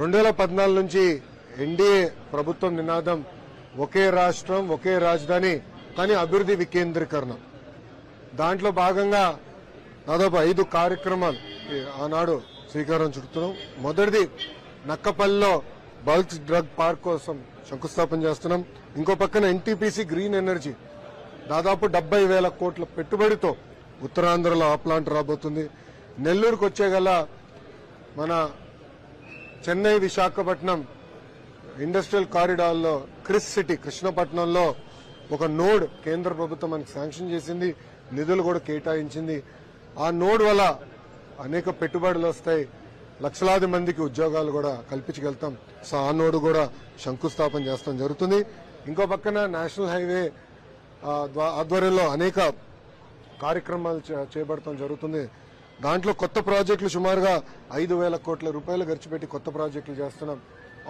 రెండు వేల పద్నాలుగు నుంచి ఎన్డీఏ ప్రభుత్వం నినాదం ఒకే రాష్ట్రం ఒకే రాజధాని కానీ అభివృద్ధి వికేంద్రీకరణ. దాంట్లో భాగంగా దాదాపు ఐదు కార్యక్రమాలు ఆనాడు శ్రీకారం చుడుతున్నాం మొదటిది నక్కపల్లిలో బల్క్ డ్రగ్ పార్క్ కోసం శంకుస్థాపన చేస్తున్నాం. ఇంకో పక్కన ఎన్టీపీసీ గ్రీన్ ఎనర్జీ దాదాపు డెబ్బై వేల కోట్ల పెట్టుబడితో ఉత్తరాంధ్రలో ఆ ప్లాంట్ రాబోతుంది. నెల్లూరుకు వచ్చే గల మన చెన్నై విశాఖపట్నం ఇండస్ట్రియల్ కారిడార్లో క్రిస్ సిటీ కృష్ణపట్నంలో ఒక నోడ్ కేంద్ర ప్రభుత్వం మనకి శాంక్షన్ చేసింది. నిధులు కూడా కేటాయించింది. ఆ నోడ్ వల్ల అనేక పెట్టుబడులు వస్తాయి. లక్షలాది మందికి ఉద్యోగాలు కూడా కల్పించగలుగుతాం. సో ఆ నోడు కూడా శంకుస్థాపన చేస్తాం జరుగుతుంది. ఇంకో పక్కన నేషనల్ హైవే ఆధ్వర్యంలో అనేక కార్యక్రమాలు చే- చేపడటం జరుగుతుంది. దాంట్లో కొత్త ప్రాజెక్టులు సుమారుగా ఐదు వేల కోట్ల రూపాయలు ఖర్చు పెట్టి కొత్త ప్రాజెక్టులు చేస్తున్నాం.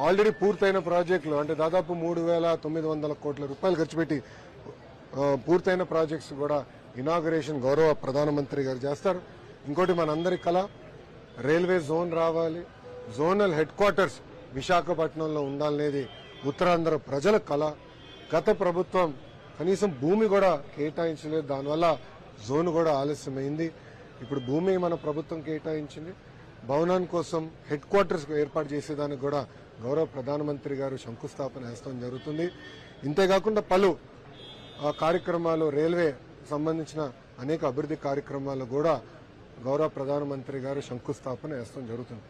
ఆల్రెడీ పూర్తయిన ప్రాజెక్టులు అంటే దాదాపు మూడు వేల తొమ్మిది వందల కోట్ల రూపాయలు ఖర్చు పెట్టి పూర్తయిన ప్రాజెక్ట్స్ కూడా ఇనాగరేషన్ గౌరవ ప్రధానమంత్రి గారు చేస్తారు. ఇంకోటి మనందరి కళ రైల్వే జోన్ రావాలి. జోనల్ హెడ్ క్వార్టర్స్ విశాఖపట్నంలో ఉండాలనేది ఉత్తరాంధ్ర ప్రజల కళ గత ప్రభుత్వం కనీసం భూమి కూడా కేటాయించలేదు. దానివల్ల జోన్ కూడా ఆలస్యమైంది. ఇప్పుడు భూమి మన ప్రభుత్వం కేటాయించింది. భవనాన్ని కోసం హెడ్ క్వార్టర్స్ ఏర్పాటు చేసేదానికి కూడా గౌరవ ప్రధానమంత్రి గారు శంకుస్థాపన వేస్తాం జరుగుతుంది. ఇంతేకాకుండా పలు ఆ కార్యక్రమాలు రైల్వే సంబంధించిన అనేక అభివృద్ధి కార్యక్రమాలు కూడా గౌరవ ప్రధానమంత్రి గారు శంకుస్థాపన వేస్తాం జరుగుతుంది.